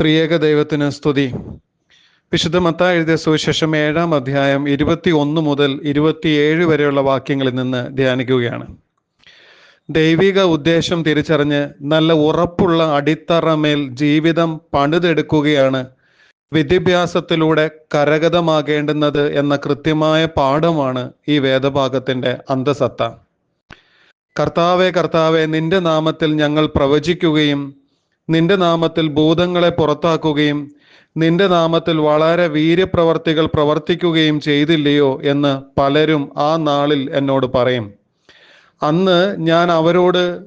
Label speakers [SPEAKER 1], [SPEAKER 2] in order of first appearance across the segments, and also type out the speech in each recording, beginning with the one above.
[SPEAKER 1] ത്രിയേക ദൈവത്തിന് സ്തുതി. വിശുദ്ധ മത്ത എഴുതിയ സുവിശേഷം ഏഴാം അധ്യായം ഇരുപത്തി ഒന്ന് മുതൽ ഇരുപത്തിയേഴ് വരെയുള്ള വാക്യങ്ങളിൽ നിന്ന് ധ്യാനിക്കുകയാണ്. ദൈവിക ഉദ്ദേശം തിരിച്ചറിഞ്ഞ് നല്ല ഉറപ്പുള്ള അടിത്തറമേൽ ജീവിതം പണിതെടുക്കുകയാണ് വിദ്യാഭ്യാസത്തിലൂടെ കരഗതമാകേണ്ടുന്നത് എന്ന കൃത്യമായ പാഠമാണ് ഈ വേദഭാഗത്തിന്റെ അന്തസത്ത. കർത്താവെ കർത്താവെ നിന്റെ നാമത്തിൽ ഞങ്ങൾ പ്രവചിക്കുകയും നിന്റെ നാമത്തിൽ ഭൂതങ്ങളെ പുറത്താക്കുകയും നിന്റെ നാമത്തിൽ വളരെ വീര്യപ്രവർത്തികൾ പ്രവർത്തിക്കുകയും ചെയ്തില്ലയോ എന്ന് പലരും ആ നാളിൽ എന്നോട് പറയും. അന്ന് ഞാൻ അവരോട്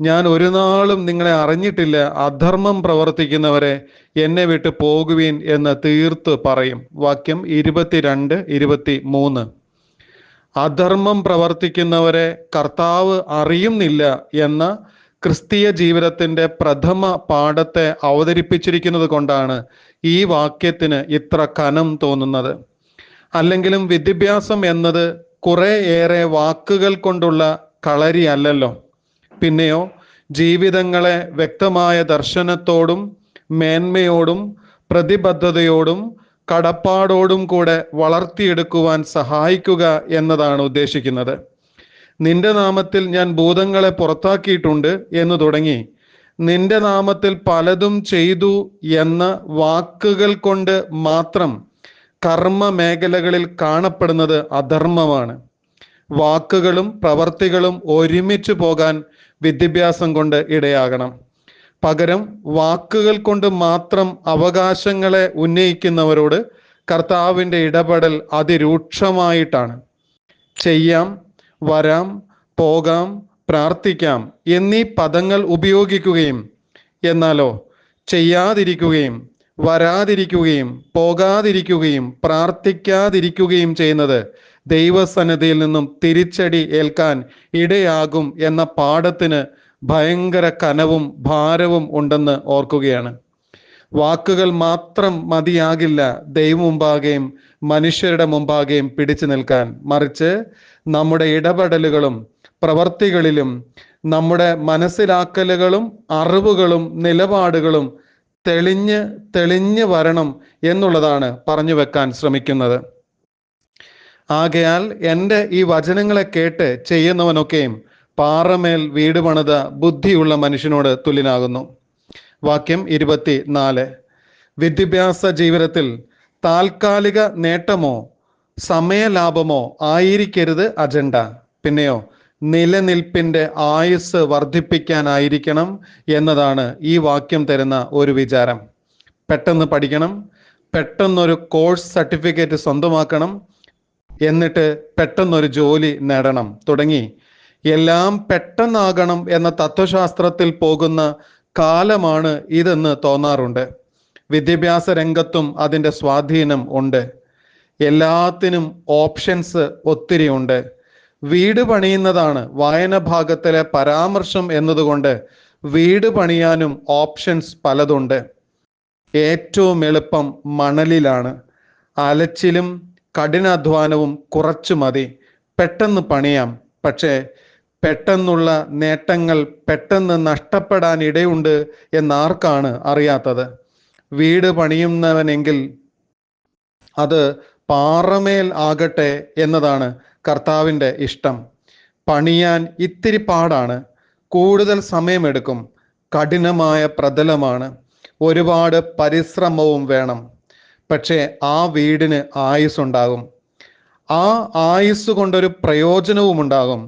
[SPEAKER 1] ഞാൻ ഒരു നാളും നിങ്ങളെ അറിഞ്ഞിട്ടില്ല. അധർമ്മം പ്രവർത്തിക്കുന്നവരെ എന്നെ വിട്ട് പോകുവീൻ എന്ന് തീർത്ത് പറയും. വാക്യം ഇരുപത്തിരണ്ട് ഇരുപത്തി മൂന്ന് അധർമ്മം പ്രവർത്തിക്കുന്നവരെ കർത്താവ് അറിയുന്നില്ല എന്ന ക്രിസ്തീയ ജീവിതത്തിന്റെ പ്രഥമ പാഠത്തെ അവതരിപ്പിച്ചിരിക്കുന്നത് കൊണ്ടാണ് ഈ വാക്യത്തിന് ഇത്ര കനം തോന്നുന്നത്. അല്ലെങ്കിലും വിദ്യാഭ്യാസം എന്നത് കുറെ ഏറെ വാക്കുകൾ കൊണ്ടുള്ള കളരി അല്ലല്ലോ. പിന്നെയോ ജീവിതങ്ങളെ വ്യക്തമായ ദർശനത്തോടും മേന്മയോടും പ്രതിബദ്ധതയോടും കടപ്പാടോടും കൂടെ വളർത്തിയെടുക്കുവാൻ സഹായിക്കുക എന്നതാണ് ഉദ്ദേശിക്കുന്നത്. നിന്റെ നാമത്തിൽ ഞാൻ ഭൂതങ്ങളെ പുറത്താക്കിയിട്ടുണ്ട് എന്ന് തുടങ്ങി. നിന്റെ നാമത്തിൽ പലതും ചെയ്തു എന്ന വാക്കുകൾ കൊണ്ട് മാത്രം കർമ്മ മേഖലകളിൽ കാണപ്പെടുന്നത് അധർമ്മമാണ്. വാക്കുകളും പ്രവർത്തികളും ഒരുമിച്ച് പോകാൻ വിദ്യാഭ്യാസം കൊണ്ട് ഇടയാകണം. പകരം വാക്കുകൾ കൊണ്ട് മാത്രം അവകാശങ്ങളെ ഉന്നയിക്കുന്നവരോട് കർത്താവിന്റെ ഇടപെടൽ അതിരൂക്ഷമായിട്ടാണ്. ചെയ്യാം വരാം പോകാം പ്രാർത്ഥിക്കാം എന്നീ പദങ്ങൾ ഉപയോഗിക്കുകയും എന്നാലോ ചെയ്യാതിരിക്കുകയും വരാതിരിക്കുകയും പോകാതിരിക്കുകയും പ്രാർത്ഥിക്കാതിരിക്കുകയും ചെയ്യുന്നത് ദൈവസന്നിധിയിൽ നിന്നും തിരിച്ചടി ഏൽക്കാൻ ഇടയാകും എന്ന പാഠത്തിന് ഭയങ്കര കനവും ഭാരവും ഉണ്ടെന്ന് ഓർക്കുകയാണ്. വാക്കുകൾ മാത്രം മതിയാകില്ല ദൈവം മുമ്പാകെയും മനുഷ്യരുടെ മുമ്പാകെയും പിടിച്ചു നിൽക്കാൻ. മറിച്ച് നമ്മുടെ ഇടപെടലുകളും പ്രവർത്തികളിലും നമ്മുടെ മനസ്സിലാക്കലുകളും അറിവുകളും നിലപാടുകളും തെളിഞ്ഞ് തെളിഞ്ഞ് വരണം എന്നുള്ളതാണ് പറഞ്ഞു വെക്കാൻ ശ്രമിക്കുന്നത്. ആകയാൽ എന്റെ ഈ വചനങ്ങളെ കേട്ട് ചെയ്യുന്നവനൊക്കെയും പാറമേൽ വീട് പണിത ബുദ്ധിയുള്ള മനുഷ്യനോട് തുല്യനാകുന്നു. വാക്യം ഇരുപത്തി നാല് വിദ്യാഭ്യാസ ജീവിതത്തിൽ താൽക്കാലിക നേട്ടമോ സമയലാഭമോ ആയിരിക്കരുത് അജണ്ട. പിന്നെയോ നിലനിൽപ്പിന്റെ ആയുസ് വർദ്ധിപ്പിക്കാനായിരിക്കണം എന്നതാണ് ഈ വാക്യം തരുന്ന ഒരു വിചാരം. പെട്ടെന്ന് പഠിക്കണം പെട്ടെന്നൊരു കോഴ്സ് സർട്ടിഫിക്കറ്റ് സ്വന്തമാക്കണം എന്നിട്ട് പെട്ടെന്നൊരു ജോലി നേടണം. തുടങ്ങി. എല്ലാം പെട്ടെന്നാകണം എന്ന തത്വശാസ്ത്രത്തിൽ പോകുന്ന കാലമാണ് ഇതെന്ന് തോന്നാറുണ്ട്. വിദ്യാഭ്യാസ രംഗത്തും അതിന്റെ സ്വാധീനം ഉണ്ട്. എല്ലാത്തിനും ഓപ്ഷൻസ് ഒത്തിരി ഉണ്ട്. വീട് പണിയുന്നതാണ് വായന ഭാഗത്തിലെ പരാമർശം എന്നതുകൊണ്ട് വീട് പണിയാനും ഓപ്ഷൻസ് പലതുണ്ട്. ഏറ്റവും എളുപ്പം മണലിലാണ്. അലച്ചിലും കഠിനാധ്വാനവും കുറച്ചു മതി. പെട്ടെന്ന് പണിയാം. പക്ഷേ പെട്ടെന്നുള്ള നേട്ടങ്ങൾ പെട്ടെന്ന് നഷ്ടപ്പെടാൻ ഇടയുണ്ട് എന്നാർക്കാണ് അറിയാത്തത്? വീട് പണിയുന്നവനെങ്കിൽ അത് പാറമേൽ ആകട്ടെ എന്നതാണ് കർത്താവിന്റെ ഇഷ്ടം. പണിയാൻ ഇത്തിരി പാടാണ്. കൂടുതൽ സമയമെടുക്കും. കഠിനമായ പ്രതലമാണ്. ഒരുപാട് പരിശ്രമവും വേണം. പക്ഷേ ആ വീടിന് ആയുസ് ഉണ്ടാകും ആ ആയുസ് കൊണ്ടൊരു പ്രയോജനവും ഉണ്ടാകും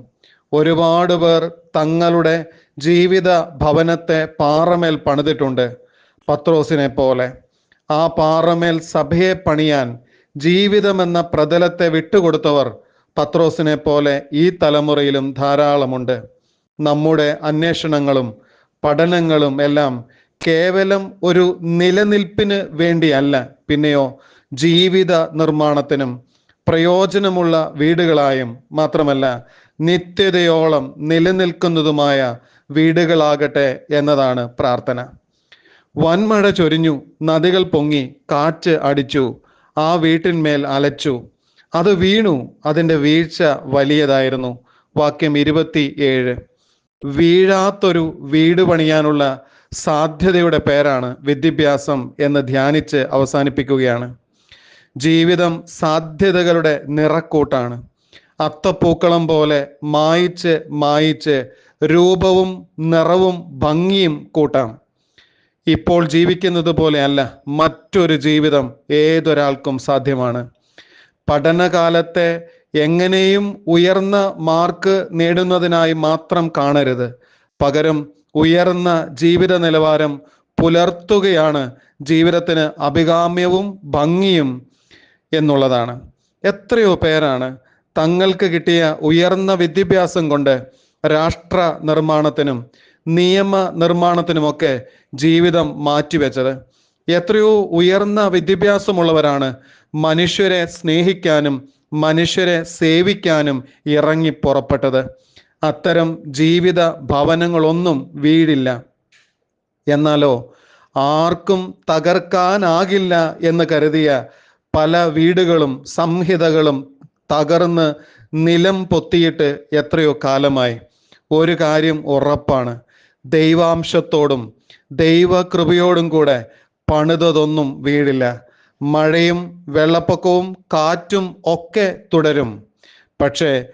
[SPEAKER 1] ഒരുപാട് പേർ തങ്ങളുടെ ജീവിത ഭവനത്തെ പാറമേൽ പണിതിട്ടുണ്ട്. പത്രോസിനെ പോലെ. ആ പാറമേൽ സഭയെ പണിയാൻ ജീവിതമെന്ന പ്രതലത്തെ വിട്ടുകൊടുത്തവർ പത്രോസിനെ പോലെ ഈ തലമുറയിലും ധാരാളമുണ്ട്. നമ്മുടെ അന്വേഷണങ്ങളും പഠനങ്ങളും എല്ലാം കേവലം ഒരു നിലനിൽപ്പിന് വേണ്ടിയല്ല. പിന്നെയോ ജീവിത നിർമ്മാണത്തിനും പ്രയോജനമുള്ള വീടുകളായും മാത്രമല്ല നിത്യതയോളം നിലനിൽക്കുന്നതുമായ വീടുകളാകട്ടെ എന്നതാണ് പ്രാർത്ഥന. വൻമഴ ചൊരിഞ്ഞു നദികൾ പൊങ്ങി കാറ്റ് അടിച്ചു ആ വീട്ടിന്മേൽ അലച്ചു. അത് വീണു അതിന്റെ വീഴ്ച വലിയതായിരുന്നു. വാക്യം ഇരുപത്തി ഏഴ് വീഴാത്തൊരു വീട് പണിയാനുള്ള സാധ്യതയുടെ പേരാണ് വിദ്യാഭ്യാസം എന്ന് ധ്യാനിച്ച് അവസാനിപ്പിക്കുകയാണ്. ജീവിതം സാധ്യതകളുടെ നിറക്കൂട്ടാണ്. അത്തപ്പൂക്കളം പോലെ മായിച്ച് മായിച്ച് രൂപവും നിറവും ഭംഗിയും കൂട്ടാം. ഇപ്പോൾ ജീവിക്കുന്നത് പോലെയല്ല മറ്റൊരു ജീവിതം ഏതൊരാൾക്കും സാധ്യമാണ്. പഠനകാലത്തെ എങ്ങനെയും ഉയർന്ന മാർക്ക് നേടുന്നതിനായി മാത്രം കാണരുത്. പകരം ഉയർന്ന ജീവിത നിലവാരം പുലർത്തുകയാണ് ജീവിതത്തിന് അഭികാമ്യവും ഭംഗിയും എന്നുള്ളതാണ്. എത്രയോ പേരാണ് തങ്ങൾക്ക് കിട്ടിയ ഉയർന്ന വിദ്യാഭ്യാസം കൊണ്ട് രാഷ്ട്ര നിർമ്മാണത്തിനും നിയമ നിർമ്മാണത്തിനുമൊക്കെ ജീവിതം മാറ്റിവെച്ചത്. എത്രയോ ഉയർന്ന വിദ്യാഭ്യാസമുള്ളവരാണ് മനുഷ്യരെ സ്നേഹിക്കാനും മനുഷ്യരെ സേവിക്കാനും ഇറങ്ങി പുറപ്പെട്ടത്. അത്തരം ജീവിത ഭവനങ്ങളൊന്നും വീഴില്ല എന്നാലോ ആർക്കും തകർക്കാനാകില്ല എന്ന് കരുതിയ പല വീടുകളും സംഹിതകളും തകർന്ന് നിലം പൊത്തിയിട്ട് എത്രയോ കാലമായി. ഒരു കാര്യം ഉറപ്പാണ്. ദൈവാംശത്തോടും ദൈവകൃപയോടും കൂടെ പണിതതൊന്നും വീടില്ല മഴയും വെള്ളപ്പൊക്കവും കാറ്റും ഒക്കെ തുടരും. പക്ഷേ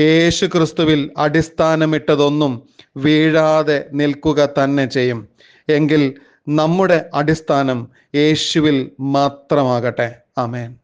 [SPEAKER 1] യേശു ക്രിസ്തുവിൽ അടിസ്ഥാനമിട്ടതൊന്നും വീഴാതെ നിൽക്കുക തന്നെ ചെയ്യും. എങ്കിൽ നമ്മുടെ അടിസ്ഥാനം യേശുവിൽ മാത്രമാകട്ടെ. ആമേൻ.